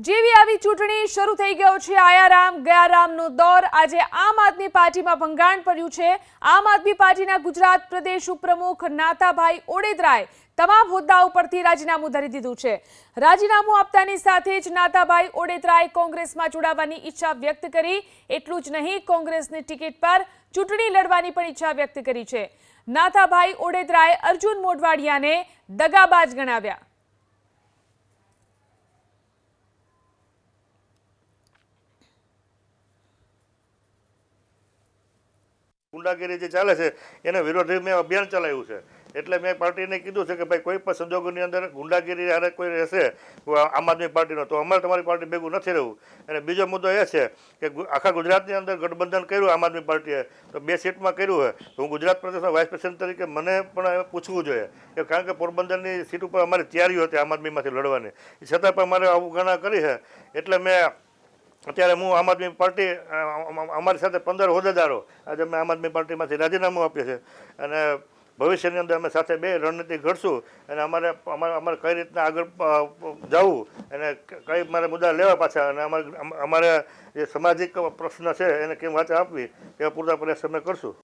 જેવી આવી ચૂંટણી શરૂ થઈ ગયો છે. આયારામ, ગયારામનો દોર આજે આમ આદમી પાર્ટીમાં ભંગાણ પડ્યું છે. આમ આદમી પાર્ટીના ગુજરાત પ્રદેશ ઉપપ્રમુખ નાતાભાઈ ઓડેદરાએ તમામ હોદ્દા ઉપરથી રાજીનામું ધરી દીધું છે. રાજીનામું આપતાની સાથે જ નાતાભાઈ ઓડેદરાએ કોંગ્રેસમાં જોડાવાની ઈચ્છા વ્યક્ત કરી. એટલું જ નહીં, કોંગ્રેસની ટિકિટ પર ચૂંટણી લડવાની પણ ઈચ્છા વ્યક્ત કરી છે. નાતાભાઈ ઓડેદરાએ અર્જુન મોઢવાડિયાને દગાબાજ ગણાવ્યા. ગુંડાગીરી જે ચાલે છે, એને વિરોધી મેં અભિયાન ચલાવ્યું છે. એટલે મેં પાર્ટીને કીધું છે કે ભાઈ કોઈ પણ સંજોગોની અંદર ગુંડાગીરી હારે કોઈ રહેશે આમ આદમી પાર્ટીનો, તો અમારે તમારી પાર્ટી ભેગું નથી રહેવું. અને બીજો મુદ્દો એ છે કે આખા ગુજરાતની અંદર ગઠબંધન કર્યું આમ આદમી પાર્ટીએ, તો બે સીટમાં કર્યું હોય, તો હું ગુજરાત પ્રદેશના વાઇસ પ્રેસિડેન્ટ તરીકે મને પણ પૂછવું જોઈએ કે કારણ કે પોરબંદરની સીટ ઉપર અમારી તૈયારી હતી આમ આદમીમાંથી લડવાની. છતાં પણ અમારે અવગણના કરી છે. એટલે મેં અત્યારે હું આમ આદમી પાર્ટી અમારી સાથે પંદર હોદ્દેદારો આજે અમે આમ આદમી પાર્ટીમાંથી રાજીનામું આપીએ છીએ. અને ભવિષ્યની અંદર અમે સાથે બે રણનીતિ ઘડશું અને અમારે અમારે અમારે કઈ રીતના આગળ જવું અને કઈ મારે મુદ્દા લેવા પાછા અને અમારે અમારે જે સામાજિક પ્રશ્ન છે એને કેમ વાત આપવી, એવા પૂરતા પ્રયાસ અમે કરશું.